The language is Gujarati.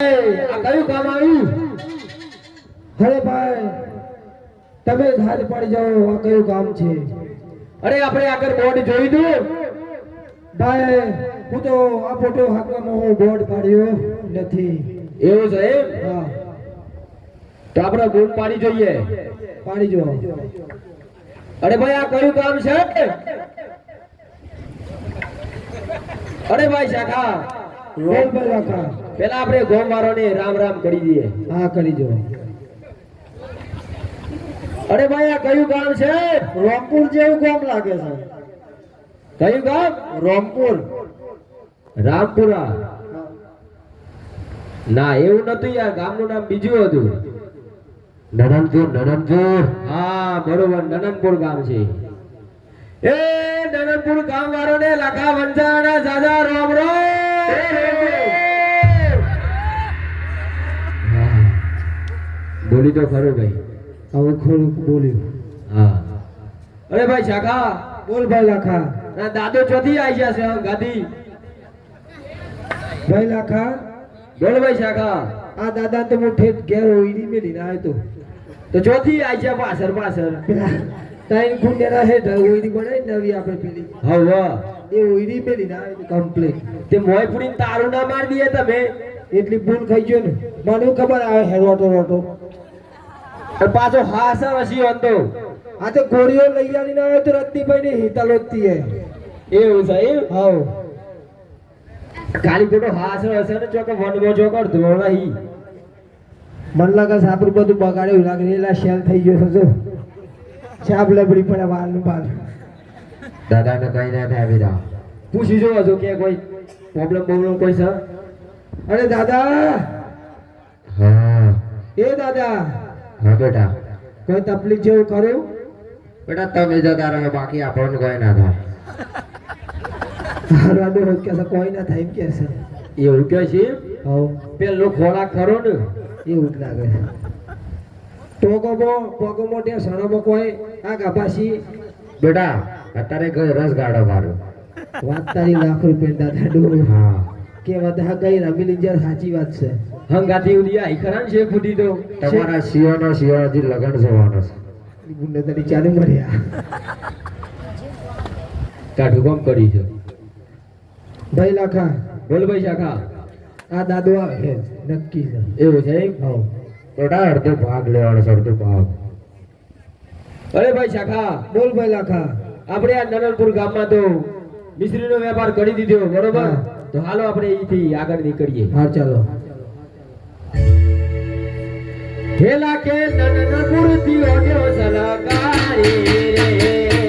આ કયું કામ આવ્યું? અરે ભાઈ તમે જ પડી જાઓ આ કયું કામ છે? અરે આપણે આગળ બોર્ડ જોઈ દો ભાઈ હું તો આ ફોટો હાકવામાં હું બોર્ડ પાડ્યો નથી. એવું છે હા. તો આપણે બૂમ પાડી જોઈએ. પાડી જો. અરે ભાઈ આ કયું કામ છે? અરે ભાઈ શાખા. બોલ ભાઈ પેલા આપણે ગોમ વાળોને રામ રામ કરી દઈએ. હા કરી જો અરે ભાઈ આ કયું ગામ છે? રોમપુર જેવું ગામ લાગે છે. કયું ગામ? રોમપુર. રામપુરા. ના એવું નતું યાર ગામનું નામ બીજું હતું. નનંદપુર નનંદપુર હા બરોબર નનંદપુર ગામ છે. એ નનંદપુર ગામ વાળો ને લખા સાદા રોમ રોમ બોલી તો ખરું ભાઈ. હવે ખોલું બોલ્યું. હા. અરે ભાઈ શાખા બોલ ભાઈ લાખા. ના દાદો ચોથી આવી ગયા છે આમ ગાદી. ભાઈ લાખા. બોલ ભાઈ શાખા. આ દાદા તો હું ઠેઠ ઘેર ઓઈડી મેલીને આવ્યો તો. તો ચોથી આવી છે પાછળ પાછળ. પેલા તાઈન હે હેઠળ ઓઈડી બનાવી નવી આપણે પેલી. હવે એ ઓઈડી પેલી ના કમ્પ્લીટ તે મોય પૂરી તારું ના મારી દઈએ તમે. એટલી ભૂલ ખાઈ ગયો ને. મને ખબર આવે હેરોટો રોટો પાછો હાસા હસી હતો આ તો ગોળીઓ લઈ આવીને આવ્યો તો રત્તીભાઈ ને હિતાલોતી હે એવું એમ? હાવ ખાલી ખોટો હાસ હશે ને ચોક વનમો ચોકર ધોળાઈ મન લાગે સાપરું બધું બગાડ્યું લાગે. એલા શેલ થઈ ગયો છે જો લબડી પડે વાલનું બાલ દાદાને કઈ ના થાય બીરા પૂછી જો હજુ કે કોઈ પ્રોબ્લેમ પ્રોબ્લેમ કોઈ છે? અરે દાદા! હા. એ દાદા! હા બેટા. કોઈ તકલીફ જેવું ખરું બેટા તમે જતા રહો બાકી આપણને કોઈ ના થાય. હારવાડો રોજ કે છે કોઈ ના થાય એમ કે છે. એવું કે છે? હા પેલો ખોરાક ખરો ને? એવું જ લાગે પોગોમો પોકોમો ત્યાં સણોમો કોઈ આ ગાભાસી બેટા અત્યારે ગઈ રસ ગાડો મારો વાત તારી લાખ રૂપિયા દાદા ડો હા. કે વધા ગઈ રમી લીધા સાચી વાત છે. હંગાતી ઉડી આઈ ખરા છે ફૂટી તો. તમારા શિયોનો શિયોજી લગન જવાનો છે. ગુંડે તારી ચાલુ મર્યા. કાઢું કોમ કરી છે? ભાઈ લાખા. બોલ ભાઈ શાખા. આ દાદો આવે નક્કી છે. એવું છે એમ? હાવ બેટા અડધો ભાગ લેવાનો છે અડધો ભાગ અરે ભાઈ શાખા બોલ ભાઈ લાખા. આપણે આ નનલપુર ગામમાં તો મિશ્રીનો વેપાર કરી દીધો બરોબર? તો હાલો આપણે અહીંથી આગળ નીકળીએ. હા ચાલો. હેલા કે નનલપુરથી દેવ સલકારી રે.